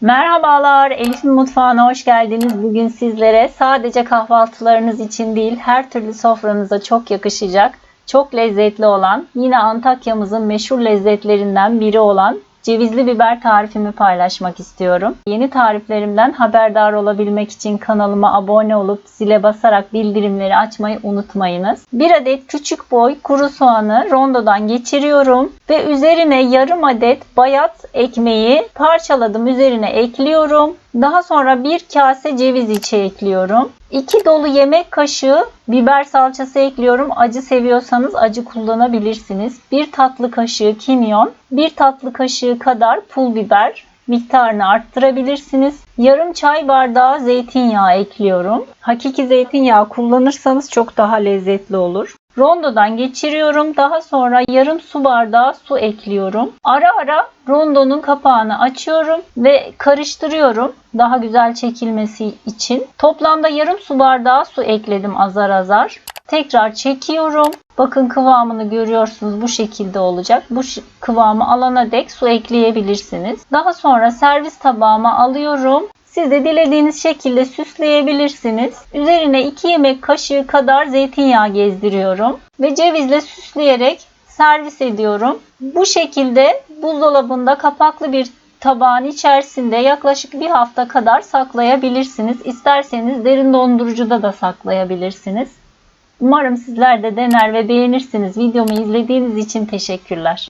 Merhabalar, Elif'in mutfağına hoş geldiniz. Bugün sizlere sadece kahvaltılarınız için değil, her türlü sofranıza çok yakışacak, çok lezzetli olan, yine Antakya'mızın meşhur lezzetlerinden biri olan cevizli biber tarifimi paylaşmak istiyorum. Yeni tariflerimden haberdar olabilmek için kanalıma abone olup zile basarak bildirimleri açmayı unutmayınız. Bir adet küçük boy kuru soğanı rondodan geçiriyorum ve üzerine yarım adet bayat ekmeği parçaladım üzerine ekliyorum. Daha sonra bir kase ceviz içi ekliyorum. 2 dolu yemek kaşığı biber salçası ekliyorum. Acı seviyorsanız acı kullanabilirsiniz. 1 tatlı kaşığı kimyon, 1 tatlı kaşığı kadar pul biber miktarını arttırabilirsiniz. Yarım çay bardağı zeytinyağı ekliyorum. Hakiki zeytinyağı kullanırsanız çok daha lezzetli olur. Rondodan geçiriyorum. Daha sonra yarım su bardağı su ekliyorum. Ara ara rondonun kapağını açıyorum ve karıştırıyorum. Daha güzel çekilmesi için. Toplamda yarım su bardağı su ekledim azar azar. Tekrar çekiyorum. Bakın kıvamını görüyorsunuz bu şekilde olacak. Bu kıvamı alana dek su ekleyebilirsiniz. Daha sonra servis tabağıma alıyorum. Siz de dilediğiniz şekilde süsleyebilirsiniz. Üzerine 2 yemek kaşığı kadar zeytinyağı gezdiriyorum ve cevizle süsleyerek servis ediyorum. Bu şekilde buzdolabında kapaklı bir tabağın içerisinde yaklaşık bir hafta kadar saklayabilirsiniz. İsterseniz derin dondurucuda da saklayabilirsiniz. Umarım sizler de dener ve beğenirsiniz. Videomu izlediğiniz için teşekkürler.